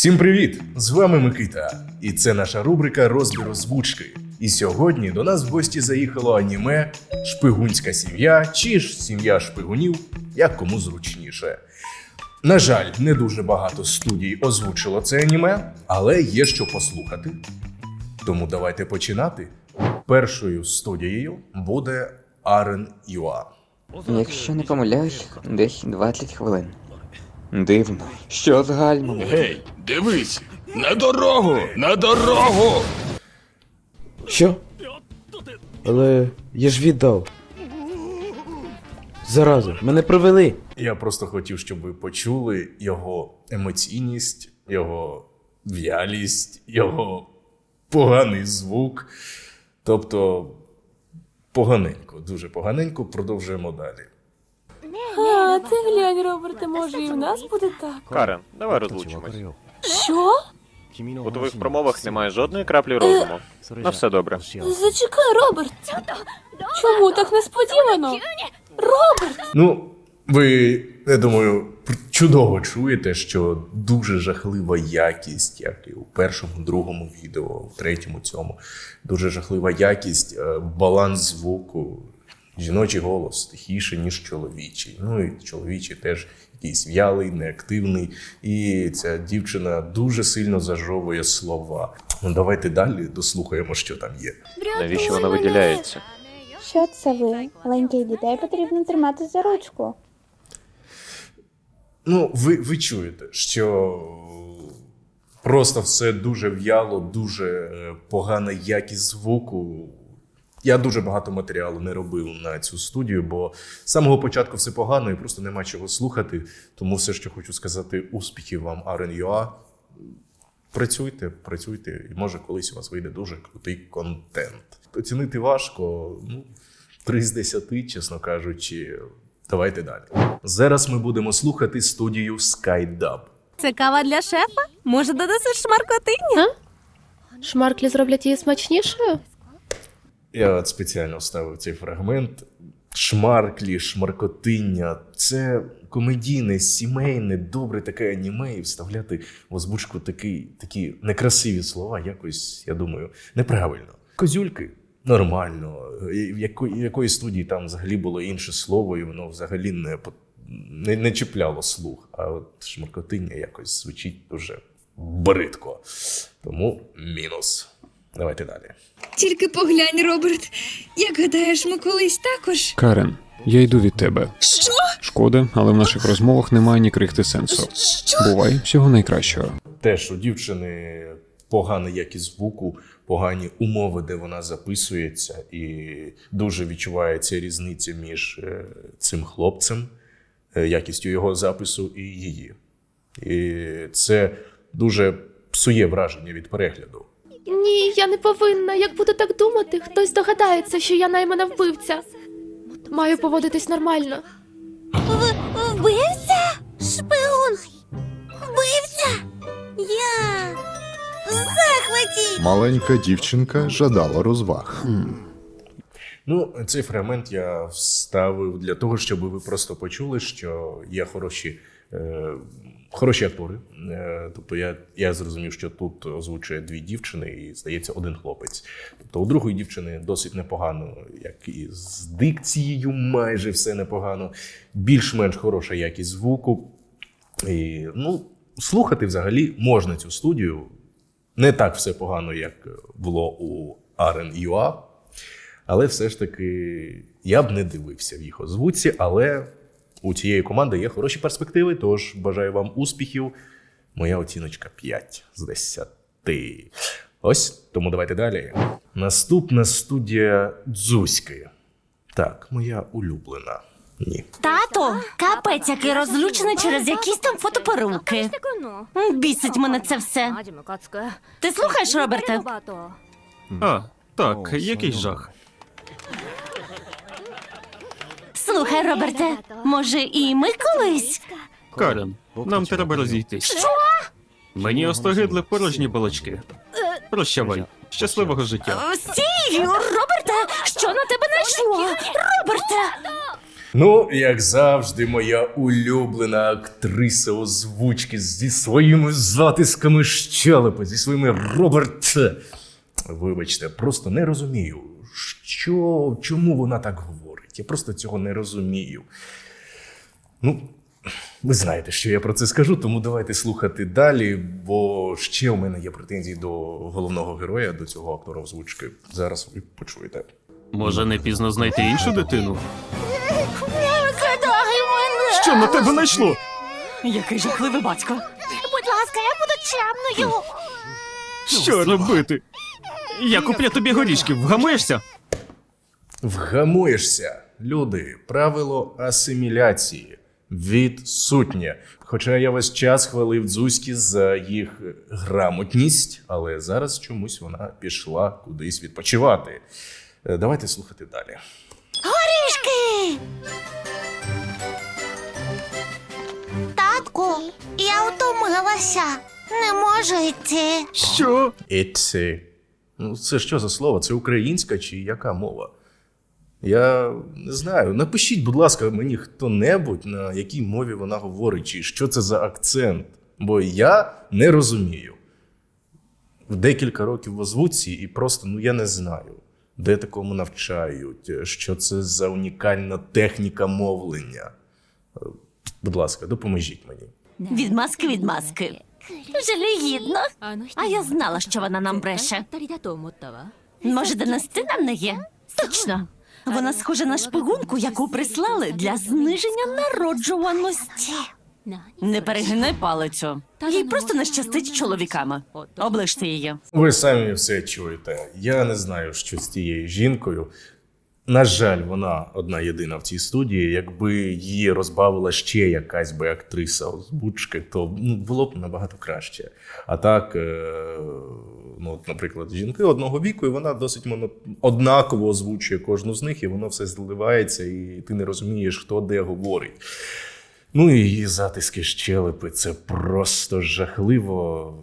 Всім привіт! З вами Микита, і це наша рубрика розбір озвучки. І сьогодні до нас в гості заїхало аніме Шпигунська сім'я чи ж сім'я шпигунів, як кому зручніше. На жаль, не дуже багато студій озвучило це аніме, але є що послухати. Тому давайте починати. Першою студією буде Арен Юа. Якщо не помиляюсь, десь 20 хвилин. Дивно. Що з гальмами? Гей, дивись! На дорогу! На дорогу! Що? Але я ж віддав. Зараза, мене провели. Я просто хотів, щоб ви почули його емоційність, його в'ялість, його поганий звук. Тобто поганенько, дуже поганенько, продовжуємо далі. А, ти глянь, Роберте, може і в нас буде так. Карен, давай розлучимось. Що? У твоїх промовах немає жодної краплі розуму. На все добре. Зачекай, Роберт. Чому так несподівано? Роберт! Ну, ви, я думаю, чудово чуєте, що дуже жахлива якість, як і у першому, другому відео, у третьому цьому. Дуже жахлива якість, е, баланс звуку, жіночий голос тихіше, ніж чоловічий. Ну і чоловічий теж якийсь в'ялий, неактивний. І ця дівчина дуже сильно зажовує слова. Ну, давайте далі дослухаємо, що там є. Навіщо вона виділяється? Що це ви? Маленьких дітей потрібно тримати за ручку. Ну, ви, ви чуєте, що просто все дуже в'яло, дуже е, погана якість звуку. Я дуже багато матеріалу не робив на цю студію, бо з самого початку все погано і просто нема чого слухати. Тому все, що хочу сказати, успіхів вам RNUA. Працюйте, працюйте, і може колись у вас вийде дуже крутий контент. Оцінити важко, ну, 3 з 10, чесно кажучи. Давайте далі. Зараз ми будемо слухати студію SkyDub. Це кава для шефа? Може, додасиш шмаркотиння? Шмарклі зроблять її смачнішою? Я от спеціально вставив цей фрагмент. Шмарклі, шмаркотиння це комедійне, сімейне, добре таке аніме, і вставляти в озвучку такі, такі некрасиві слова, якось, я думаю, неправильно. Козюльки нормально. В якої, якої студії там взагалі було інше слово, і воно взагалі не, не, не чіпляло слух. А от шмаркотиння якось звучить дуже бридко. Тому мінус. Давайте далі. Тільки поглянь, Роберт. Як гадаєш, ми колись також. Карен, я йду від тебе. Що? Шкода, але в наших розмовах немає ні крихти сенсу. Що? Бувай, всього найкращого. Теж у дівчини погана якість звуку, погані умови, де вона записується, і дуже відчувається різниця між е, цим хлопцем, е, якістю його запису і її. І це дуже псує враження від перегляду. Ні, я не повинна. Як буду так думати, хтось догадається, що я наймана вбивця. Маю поводитись нормально. Вбивця? Шпигун! Вбивця! Я в захваті! Маленька дівчинка жадала розваг. Ну, цей фрагмент я вставив для того, щоб ви просто почули, що є хороші, е, хороші актори. Е, тобто я, я зрозумів, що тут озвучує дві дівчини і, здається, один хлопець. Тобто у другої дівчини досить непогано, як і з дикцією, майже все непогано, більш-менш хороша якість звуку. І, ну, слухати взагалі можна цю студію. Не так все погано, як було у RNUA. Але все ж таки я б не дивився в їх озвуці, але у цієї команди є хороші перспективи, тож бажаю вам успіхів. Моя оціночка 5 з 10. Ось, тому давайте далі. Наступна студія Дзузьки. Так, моя улюблена. Ні. Тато, капець, який розлючений через якісь там фотопоруки. Бісить мене це все. Ти слухаєш, Роберте? А, так, який жах. Слухай, Роберте, може і ми колись? Карен, нам треба розійтись. Що? Мені остогидли порожні балачки. Прощавай. Щасливого життя. Стій, Роберте, що на тебе найшло? Роберте! Ну, як завжди, моя улюблена актриса озвучки зі своїми затисками щелепи, зі своїми Роберт. Вибачте, просто не розумію, що, чому вона так говорить. Я просто цього не розумію. Ну, ви знаєте, що я про це скажу, тому давайте слухати далі, бо ще у мене є претензії до головного героя, до цього актора озвучки. Зараз ви почуєте. Може, не пізно знайти іншу дитину? Мене! Що на тебе найшло? Який жахливий батько. Будь ласка, я буду чемною. Що робити? Я куплю тобі горішків, вгамуєшся? Вгамуєшся, люди, правило асиміляції відсутнє. Хоча я весь час хвалив Дзузькі за їх грамотність, але зараз чомусь вона пішла кудись відпочивати. Е, Давайте слухати далі. Горішки! Татку, я утомилася. Не можу йти. Що? Іці. Ну, це що за слово? Це українська чи яка мова? Я не знаю. Напишіть, будь ласка, мені хто-небудь, на якій мові вона говорить, чи що це за акцент. Бо я не розумію. В декілька років в озвуці, і просто ну я не знаю, де такому навчають, що це за унікальна техніка мовлення. Будь ласка, допоможіть мені. Відмазки від маски. Жалюгідно. А я знала, що вона нам бреше. Може, донести нам неї? Точно. Вона схожа на шпигунку, яку прислали для зниження народжуваності. Не перегинай палицю. Їй просто не щастить чоловіками. Оближте її. Ви самі все чуєте. Я не знаю, що з тією жінкою. На жаль, вона одна єдина в цій студії. Якби її розбавила ще якась би актриса озвучки, то ну, було б набагато краще. А так, е, ну, от, наприклад, жінки одного віку, і вона досить моно... однаково озвучує кожну з них, і воно все зливається, і ти не розумієш, хто де говорить. Ну і її затиски щелепи це просто жахливо.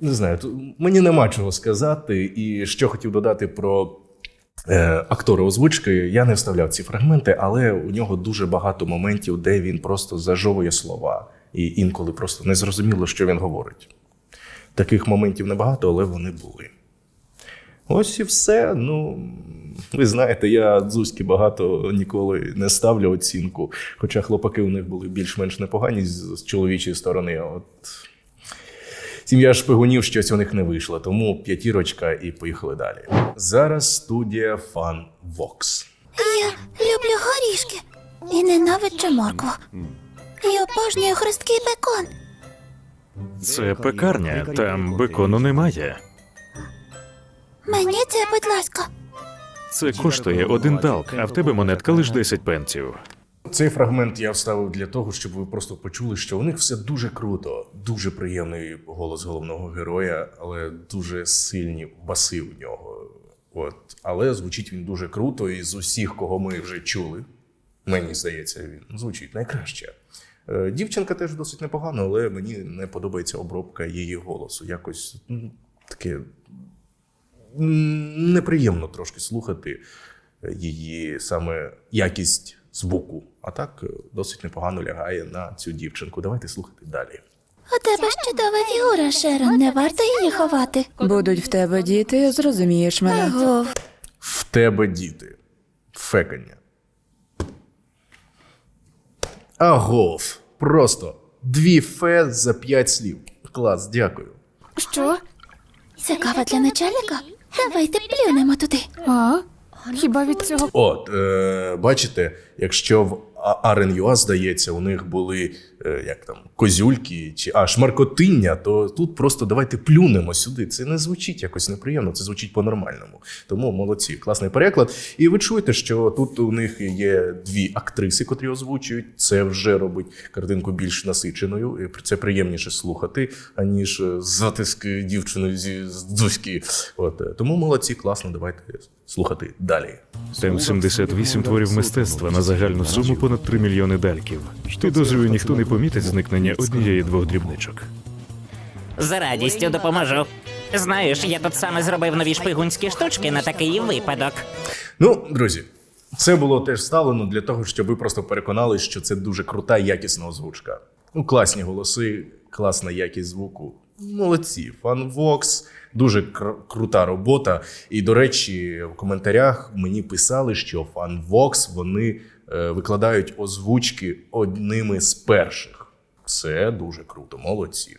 Не знаю, мені нема чого сказати. І що хотів додати про е, актора озвучки, я не вставляв ці фрагменти, але у нього дуже багато моментів, де він просто зажовує слова, і інколи просто не зрозуміло, що він говорить. Таких моментів небагато, але вони були. Ось і все. Ну, ви знаєте, я Дзузьки багато ніколи не ставлю оцінку. Хоча хлопаки у них були більш-менш непогані з, чоловічої сторони. От сім'я шпигунів щось у них не вийшло, тому п'ятірочка і поїхали далі. Зараз студія Фан Vox. Я люблю горішки і ненавиджу моркву. І обожнюю хрусткий бекон. Це пекарня, там бекону немає. Мені це, будь ласка. Це коштує один далк, а в тебе монетка лише 10 пенсів. Цей фрагмент я вставив для того, щоб ви просто почули, що у них все дуже круто, дуже приємний голос головного героя, але дуже сильні баси у нього. От. Але звучить він дуже круто, і з усіх, кого ми вже чули, мені здається, він звучить найкраще. Е, Дівчинка теж досить непогана, але мені не подобається обробка її голосу. Якось м, таке неприємно трошки слухати її саме якість звуку. А так е, досить непогано лягає на цю дівчинку. Давайте слухати далі. У тебе ж чудова фігура, Шерон, не варто її ховати. Будуть в тебе діти, зрозумієш мене. Аго, В тебе діти. Фекання. Агов. Просто дві фе за п'ять слів. Клас, дякую. Що? це кава для начальника? Давайте плюнемо туди. А? Хіба від цього От, е, бачите, якщо в А- Арен.ua, здається, у них були як там козюльки чи а шмаркотиння, то тут просто давайте плюнемо сюди. Це не звучить якось неприємно, це звучить по-нормальному. Тому молодці, класний переклад. І ви чуєте, що тут у них є дві актриси, котрі озвучують. Це вже робить картинку більш насиченою. і Це приємніше слухати, аніж е, затиски дівчини зі з дзузьки. От е, тому молодці, класно. Давайте слухати далі. Там 78 творів мистецтва на загальну суму понад 3 мільйони дальків. Підозрюю, ніхто не помітить зникнення однієї-двох дрібничок. З радістю допоможу. Знаєш, я тут саме зробив нові шпигунські штучки на такий випадок. Ну, друзі, Це було теж ставлено для того, щоб ви просто переконались, що це дуже крута, якісна озвучка. Ну, класні голоси, класна якість звуку. Молодці. FunVox, дуже кр- крута робота. І, до речі, в коментарях мені писали, що FunVox вони е, викладають озвучки одними з перших. Це дуже круто, молодці.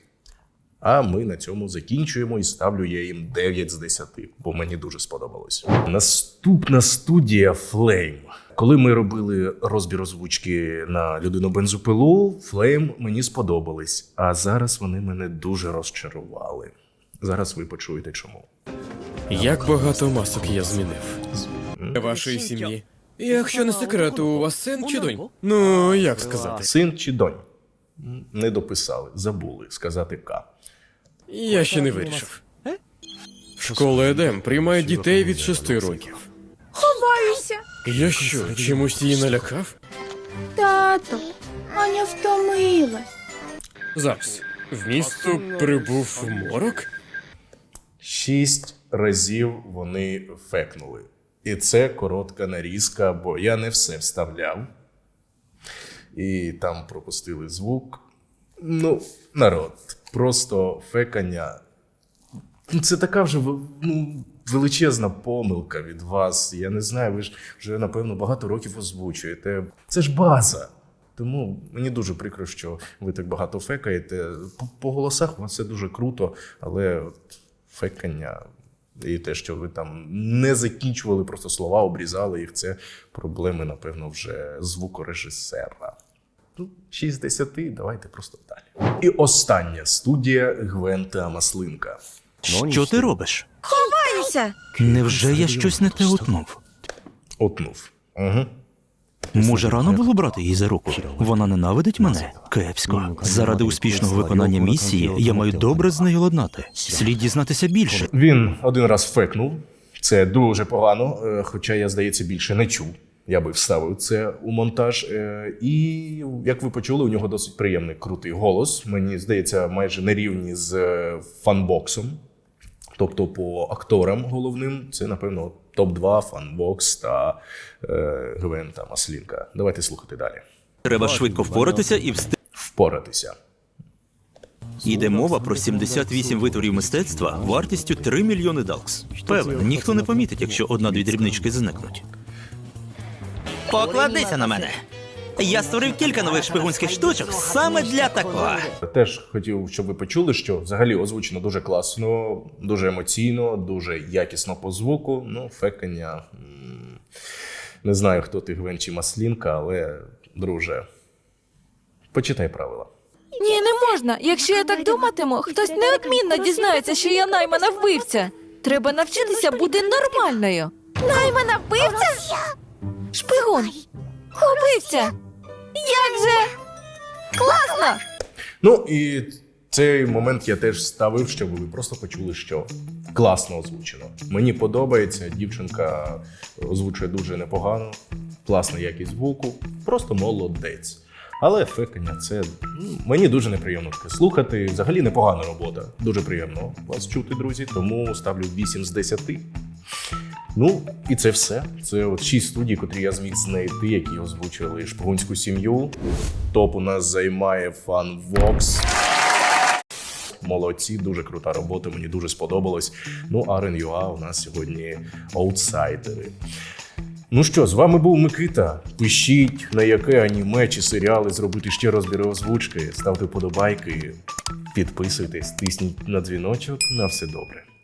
А ми на цьому закінчуємо і ставлю я їм 9 з 10, бо мені дуже сподобалось. Наступна студія Flame. Коли ми робили розбір озвучки на людину бензопилу, Flame мені сподобались. А зараз вони мене дуже розчарували. Зараз ви почуєте чому. Як багато масок я змінив. Вашої сім'ї. Якщо не секрет, у вас син чи донь? Ну, як сказати? Син чи донь? Не дописали, забули сказати К. Я ще не вирішив. Школа Едем приймає дітей від 6 років. Ховаюся. Я що, чимось її налякав? Тато, Аня втомилась. Зараз. В місто прибув морок? Шість разів вони фекнули. І це коротка нарізка, бо я не все вставляв. І там пропустили звук. Ну, народ, просто фекання. Це така вже ну, величезна помилка від вас. Я не знаю, ви ж вже, напевно, багато років озвучуєте. Це ж база. Тому мені дуже прикро, що ви так багато фекаєте. По голосах у вас все дуже круто, але от фекання і те, що ви там не закінчували просто слова, обрізали їх, це проблеми, напевно, вже звукорежисера. Ну, 6 10, давайте просто далі. І остання студія Гвента Маслинка. Що ти робиш? Ховаюся. Невже я щось не те утнув? Утнув. Угу. Може, рано було брати її за руку? Вона ненавидить мене? Кепсько. Заради успішного виконання місії я маю добре з нею ладнати. Слід дізнатися більше. Він один раз фекнув. Це дуже погано, е, хоча я, здається, більше не чув. Я би вставив це у монтаж. Е, І як ви почули, у нього досить приємний крутий голос. Мені здається, майже на рівні з е, фанбоксом. Тобто по акторам головним це, напевно, топ-2 фанбокс та е, Гвента Маслінка. Давайте слухати далі. Треба швидко впоратися і встиг. Впоратися. Іде мова про 78 витворів мистецтва вартістю 3 мільйони далкс. Певно, ніхто не помітить, якщо одна-дві дрібнички зникнуть. Покладися на мене. Я створив кілька нових шпигунських штучок саме для такого. Теж хотів, щоб ви почули, що взагалі озвучено дуже класно, дуже емоційно, дуже якісно по звуку. Ну, фекання. Не знаю, хто ти Гвен чи Маслінка, але, друже, почитай правила. Ні, не можна. Якщо я так думатиму, хтось неодмінно дізнається, що я наймана вбивця. Треба навчитися бути нормальною. Наймана вбивця? Шпигун. Убивця. Як же? Класно! Ну і цей момент я теж ставив, щоб ви просто почули, що класно озвучено. Мені подобається, дівчинка озвучує дуже непогано, класна якість звуку, просто молодець. Але фекання це мені дуже неприємно таке слухати. Взагалі непогана робота. Дуже приємно вас чути, друзі. Тому ставлю 8 з 10. Ну, і це все. Це от шість студій, котрі я зміг знайти, які озвучили шпигунську сім'ю. Топ у нас займає FunVox. Молодці, дуже крута робота, мені дуже сподобалось. Ну, а RNUA у нас сьогодні аутсайдери. Ну що, з вами був Микита. Пишіть, на яке аніме чи серіали зробити ще розбіри озвучки, ставте вподобайки, підписуйтесь, тисніть на дзвіночок. На все добре.